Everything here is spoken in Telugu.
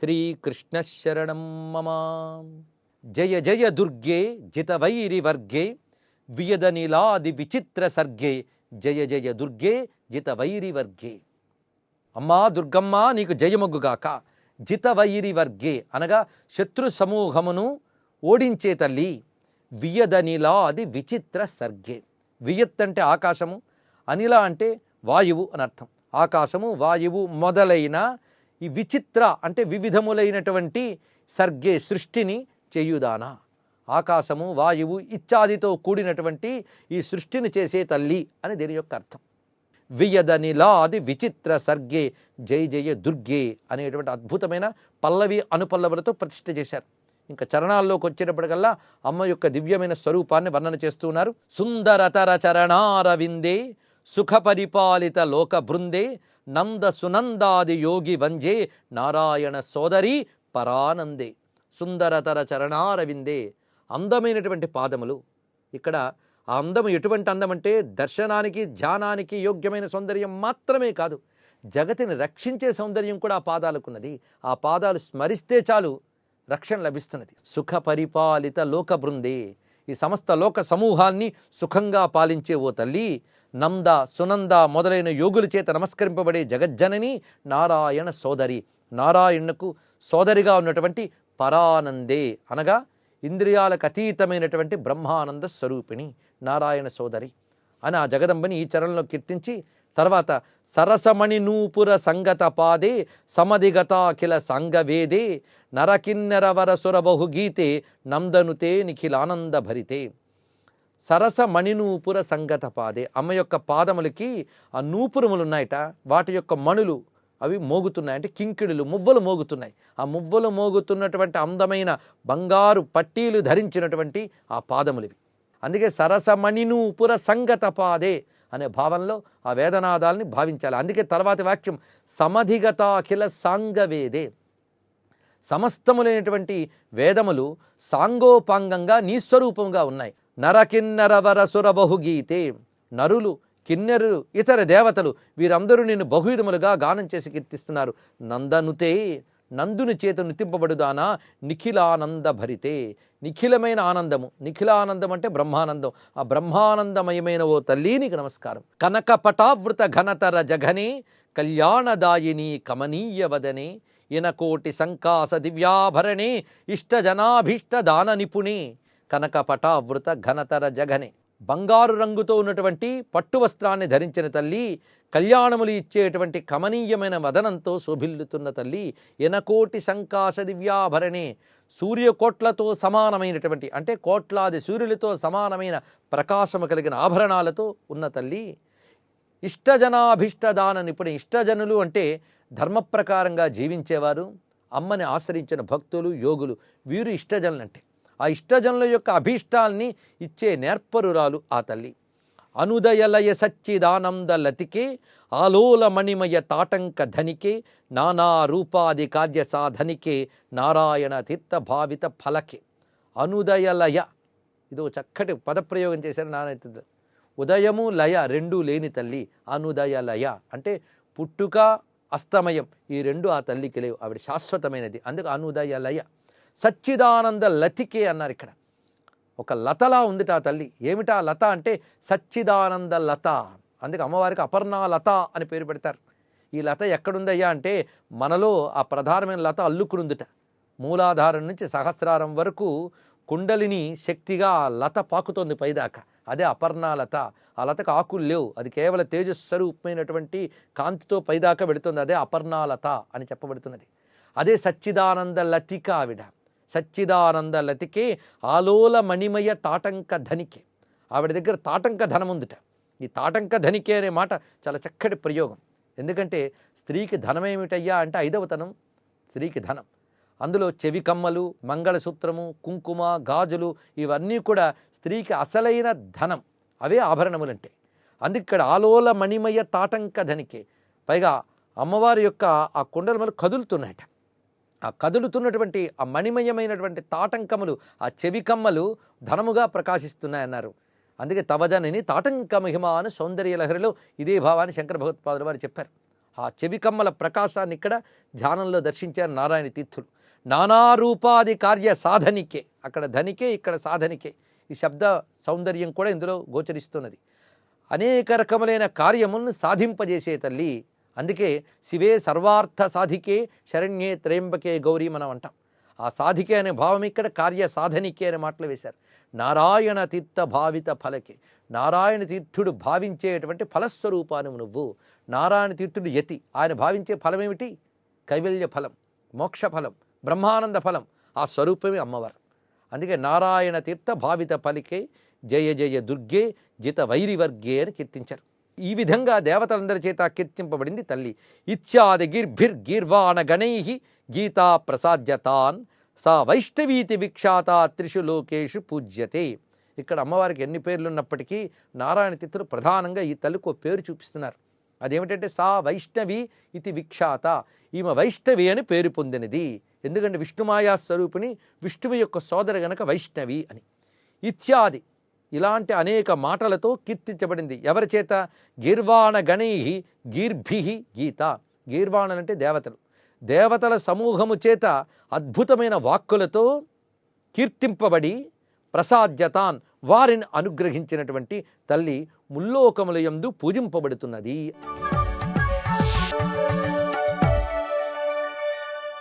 శ్రీకృష్ణశరణం మమ. జయ జయ దుర్గే జితవైరి వర్గే వియద నీలాది విచిత్ర సర్గే జయ జయ దుర్గే జితవైరి వర్గే. అమ్మా దుర్గమ్మ నీకు జయమొగ్గుగాక. జితవైరి వర్గే అనగా శత్రు సమూహమును ఓడించే తల్లి వియద నీలాది విచిత్ర సర్గే. వియత్ అంటే ఆకాశము అనిల అంటే వాయువు అని అర్థం. ఆకాశము వాయువు మొదలైన ఈ విచిత్ర అంటే వివిధములైనటువంటి సర్గే సృష్టిని చేయుదానా? ఆకాశము వాయువు ఇత్యాదితో కూడినటువంటి ఈ సృష్టిని చేసే తల్లి అని దీని యొక్క అర్థం. వియదనిలాది విచిత్ర సర్గే జై జయ దుర్గే అనేటువంటి అద్భుతమైన పల్లవి అనుపల్లవులతో ప్రతిష్ఠ చేశారు. ఇంకా చరణాల్లోకి వచ్చేటప్పటికల్లా అమ్మ యొక్క దివ్యమైన స్వరూపాన్ని వర్ణన చేస్తున్నారు సుందరతర చరణారవిందే సుఖ పరిపాలిత లోక బృందే నంద సునందాది యోగి వంజే నారాయణ సోదరి పరానందే. సుందరతర చరణారవిందే. అందమైనటువంటి పాదములు. ఇక్కడ ఆ అందం ఎటువంటి అందం అంటే దర్శనానికి ధ్యానానికి యోగ్యమైన సౌందర్యం మాత్రమే కాదు. జగతిని రక్షించే సౌందర్యం కూడా ఆ పాదాలకున్నది. ఆ పాదాలు స్మరిస్తే చాలు రక్షణ లభిస్తున్నది. సుఖ పరిపాలిత లోక బృందే ఈ సమస్త లోక సమూహాన్ని సుఖంగా పాలించే ఓ తల్లి నంద సునంద మొదలైన యోగుల చేత నమస్కరింపబడే జగజ్జనని నారాయణ సోదరి. నారాయణకు సోదరిగా ఉన్నటువంటి పరానందే అనగా ఇంద్రియాలకు అతీతమైనటువంటి బ్రహ్మానంద స్వరూపిణి నారాయణ సోదరి. అని ఆ జగదంబని ఈ చరణంలో కీర్తించి తర్వాత సరసమణి నూపుర సంగత పాదే సమధిగతాఖిల సంగవేదే నరకిన్నెరవర సురబహు గీతే నందనుతే నిఖిలానంద భరితే. సరస మణినూపుర సంగత పాదే. అమ్మ యొక్క పాదములకి ఆ నూపురములు ఉన్నాయట వాటి యొక్క మణులు అవి మోగుతున్నాయి. అంటే కింకిడులు మువ్వలు మోగుతున్నాయి. ఆ మువ్వలు మోగుతున్నటువంటి అందమైన బంగారు పట్టీలు ధరించినటువంటి ఆ పాదములివి. అందుకే సరసమణినూపుర సంగత పాదే అనే భావంలో ఆ వేదనాదాల్ని భావించాలి. అందుకే తర్వాతి వాక్యం సమధిగతాఖిల సాంగవేదే. సమస్తములైనటువంటి వేదములు సాంగోపాంగంగా నీస్వరూపంగా ఉన్నాయి. నరకిన్నరవర సురబహుగీతే నరులు కిన్నెరులు ఇతర దేవతలు వీరందరూ నిన్ను బహుయుధములుగా గానం చేసి కీర్తిస్తున్నారు. నందనుతే నందుని చేత నితింపబడుదానా? నిఖిలానంద భరితే నిఖిలమైన ఆనందము. నిఖిలానందం అంటే బ్రహ్మానందం. ఆ బ్రహ్మానందమయమైన ఓ తల్లి నీకు నమస్కారం. కనక పటావృత ఘనతర జఘనే కళ్యాణదాయిని కమనీయ వదనే ఇనకోటి సంకాస దివ్యాభరణే ఇష్టజనాభీష్ట దాన నిపుణే. కనక పటావృత ఘనతర జఘనే. బంగారు రంగుతో ఉన్నటువంటి పట్టు వస్త్రాన్ని ధరించిన తల్లి కళ్యాణములు ఇచ్చేటువంటి కమనీయమైన వదనంతో శోభిల్లుతున్న తల్లి ఎనకోటి సంకాశ దివ్యాభరణే. సూర్యకోట్లతో సమానమైనటువంటి అంటే కోట్లాది సూర్యులతో సమానమైన ప్రకాశము కలిగిన ఆభరణాలతో ఉన్న తల్లి ఇష్టజనాభిష్టదాన నిపుణి ఇష్టజనులు అంటే ధర్మ ప్రకారంగా జీవించేవారు అమ్మని ఆశ్రయించిన భక్తులు యోగులు వీరు ఇష్టజనులంటే. ఆ ఇష్టజనుల యొక్క అభీష్టాల్ని ఇచ్చే నేర్పరురాలు ఆ తల్లి. అనుదయలయ సచ్చిదానంద లతికే ఆలోలమణిమయ తాటంక ధనికే నానా రూపాది కార్య సాధనికే నారాయణ తీర్థ భావిత ఫలకే. అనుదయలయ. ఇదో చక్కటి పదప్రయోగం చేశారు నాన్న ఉదయము లయ రెండూ లేని తల్లి అనుదయలయ. అంటే పుట్టుక అస్తమయం ఈ రెండు ఆ తల్లికి లేవు. ఆవిడ శాశ్వతమైనది. అందుకు అనుదయ లయ సచ్చిదానంద లతికే అన్నారు ఇక్కడ. ఒక లతలా ఉందిట ఆ తల్లి. ఏమిటా లత అంటే సచ్చిదానంద లత. అందుకే అమ్మవారికి అపర్ణా లత అని పేరు పెడతారు. ఈ లత ఎక్కడుందయ్యా అంటే మనలో ఆ ప్రధానమైన లత అల్లుకునుందిట మూలాధారం నుంచి సహస్రారం వరకు కుండలిని శక్తిగా లత పాకుతోంది పైదాకా. అదే అపర్ణాలత ఆ లతకు ఆకులు లేవు. అది కేవలం తేజస్వరూపమైనటువంటి కాంతితో పైదాకా వెళుతుంది. అదే అపర్ణాలత అని చెప్పబడుతున్నది. అదే సచ్చిదానంద లతిక ఆవిడ. సచ్చిదానంద లతికే ఆలోల మణిమయ తాటంక ధనికే. ఆవిడ దగ్గర తాటంక ధనం ఉందిట. ఈ తాటంక ధనికే అనే మాట చాలా చక్కటి ప్రయోగం. ఎందుకంటే స్త్రీకి ధనం ఏమిటయ్యా అంటే ఐదవతనం స్త్రీకి ధనం. అందులో చెవి కమ్మలు మంగళసూత్రము కుంకుమ గాజులు ఇవన్నీ కూడా స్త్రీకి అసలైన ధనం. అవే ఆభరణములంటే. అందుకు ఇక్కడ ఆలోల మణిమయ తాటంక ధనికే. పైగా అమ్మవారి యొక్క ఆ కుండలములు కదులుతున్నాయట. ఆ కదులుతున్నటువంటి ఆ మణిమయమైనటువంటి తాటంకములు ఆ చెవి కమ్మలు ధనముగా ప్రకాశిస్తున్నాయన్నారు. అందుకే తవజనని తాటంక మహిమ అని సౌందర్య లహరిలో ఇదే భావాన్ని శంకర భగవత్పాదులు వారు చెప్పారు. ఆ చెవికమ్మల ప్రకాశాన్ని ఇక్కడ ధ్యానంలో దర్శించారు నారాయణ తీర్థులు. నానారూపాది కార్య సాధనికే అక్కడ ధనికే ఇక్కడ సాధనికే. ఈ శబ్ద సౌందర్యం కూడా ఇందులో గోచరిస్తున్నది. అనేక రకములైన కార్యములను సాధింపజేసే తల్లి అందుకే శివే సర్వార్థ సాధికే శరణ్యే త్రయంబకే గౌరీ మనం అంటాం. ఆ సాధికే అనే భావం ఇక్కడ కార్య సాధనికే అనే మాటలు వేశారు. నారాయణ తీర్థ భావిత ఫలకే. నారాయణ తీర్థుడు భావించేటువంటి ఫలస్వరూపాను నువ్వు. నారాయణ తీర్థుడు యతి. ఆయన భావించే ఫలం ఏమిటి కైవల్య ఫలం మోక్ష ఫలం బ్రహ్మానంద ఫలం. ఆ స్వరూపమే అమ్మవారు. అందుకే నారాయణ తీర్థ భావిత ఫలికే జయ జయ దుర్గే జిత వైరివర్గే అని కీర్తించారు. ఈ విధంగా దేవతలందరి చేత కీర్తింపబడింది తల్లి. ఇత్యాది గిర్భిర్ గీర్వాణ గణై గీతా ప్రసాద్యతాన్ సా వైష్ణవీతి విఖ్యాత త్రిషు లోకేషు పూజ్యతే. ఇక్కడ అమ్మవారికి ఎన్ని పేర్లు ఉన్నప్పటికీ నారాయణ తిత్తులు ప్రధానంగా ఈ తల్లికి ఒక పేరు చూపిస్తున్నారు. అదేమిటంటే సా వైష్ణవి ఇది విఖ్యాత. ఈమె వైష్ణవి అని పేరు పొందినది. ఎందుకంటే విష్ణుమాయా స్వరూపిణి విష్ణువు యొక్క సోదర గనక వైష్ణవి అని. ఇత్యాది ఇలాంటి అనేక మాటలతో కీర్తించబడింది. ఎవరి చేత? గీర్వాణ గణై గీర్భి గీత. గీర్వాణలంటే దేవతలు. దేవతల సమూహము చేత అద్భుతమైన వాక్కులతో కీర్తింపబడి ప్రసాద్యతాన్ వారిని అనుగ్రహించినటువంటి తల్లి ముల్లోకముల యందు పూజింపబడుతున్నది.